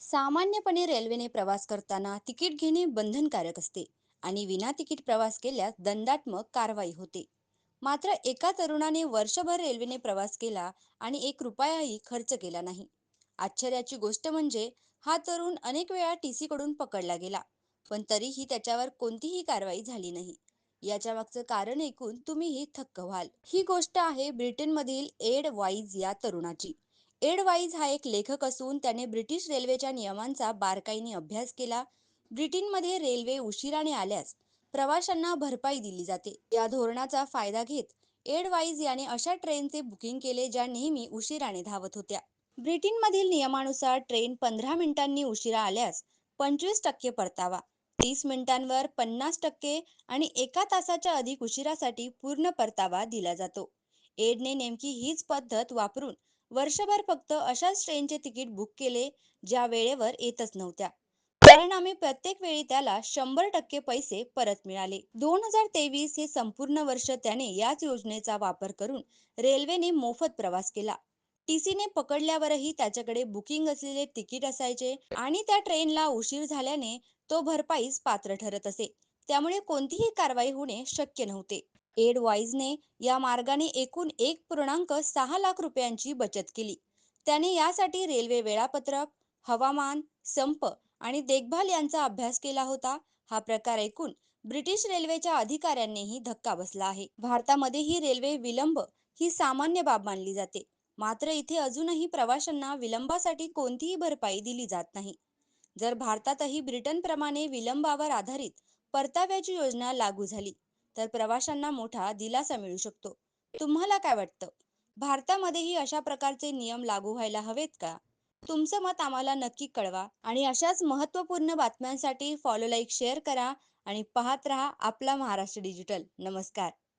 सामान्यपणे रेल्वेने प्रवास करताना तिकीट घेणे बंधनकारक असते आणि विना तिकीट प्रवास केल्यास दंडात्मक कारवाई होते. मात्र एका तरुणाने वर्षभर रेल्वेने प्रवास केला आणि एक रुपयाही खर्च केला नाही. आश्चर्याची गोष्ट म्हणजे हा तरुण अनेक वेळा टी सी कडून पकडला गेला. पण तरीही त्याच्यावर कोणतीही कारवाई झाली नाही. याच्या मागचं कारण ऐकून तुम्हीही थक्क व्हाल. ही गोष्ट आहे ब्रिटनमधील एड वाईज या तरुणाची. एड वाईज हा एक लेखक असून त्याने ब्रिटिश रेल्वेच्या नियमांचा बारकाईने अभ्यास केला. ब्रिटनमध्ये रेल्वे उशिराने आल्यास प्रवाशांना भरपाई दिली जाते. या धोरणाचा फायदा घेत एड वाईज याने अशा ट्रेनचे बुकिंग केले ज्या नेहमी उशिराने धावत होत्या. ब्रिटनमधील नियमानुसार ट्रेन पंधरा मिनिटांनी उशिरा आल्यास पंचवीस टक्के परतावा. तीस मिनिटांवर पन्नास टक्के आणि एका तासाच्या अधिक उशिरासाठी पूर्ण परतावा दिला जातो. एडने नेमकी हीच पद्धत वापरून वर्षभर फक्त अशाच ट्रेनचे तिकीट बुक केले ज्या वेळेवर येतच नव्हत्या. परिणामी प्रत्येक वेळी त्याला शंभर टक्के पैसे परत मिळाले. दोन हजार तेवीस हे संपूर्ण वर्ष त्याने याच योजनेचा वापर करून रेल्वेने मोफत प्रवास केला. टीसीने पकडल्यावरही त्याच्याकडे बुकिंग असलेले तिकीट असायचे आणि त्या ट्रेनला उशीर झाल्याने तो भरपाईस पात्र ठरत असे. त्यामुळे कोणतीही कारवाई होणे शक्य नव्हते. एड वाईजने या मार्गाने एकूण एक पूर्णांक सहा लाख रुपयांची बचत केली. त्याने यासाठी रेल्वे वेळापत्रक हवामान संप आणि देखभाल यांचा अभ्यास केला होता. हा प्रकार ऐकून ब्रिटिश रेल्वेच्या अधिकाऱ्यांनीही धक्का बसला आहे. भारतामध्ये ही रेल्वे विलंब ही सामान्य बाब मानली जाते. मात्र इथे अजूनही प्रवाशांना विलंबासाठी कोणतीही भरपाई दिली जात नाही. जर भारतातही ब्रिटनप्रमाणे विलंबावर आधारित परताव्याची योजना लागू झाली तर प्रवाशांना मोठा दिलासा मिळू शकतो. तुम्हाला काय वाटतं? भारतामध्येही अशा प्रकारचे नियम लागू व्हायला हवेत का? तुमचं मत आम्हाला नक्की कळवा आणि अशाच महत्त्वपूर्ण बातम्यांसाठी फॉलो लाईक शेअर करा आणि पाहत रहा आपला महाराष्ट्र डिजिटल नमस्कार.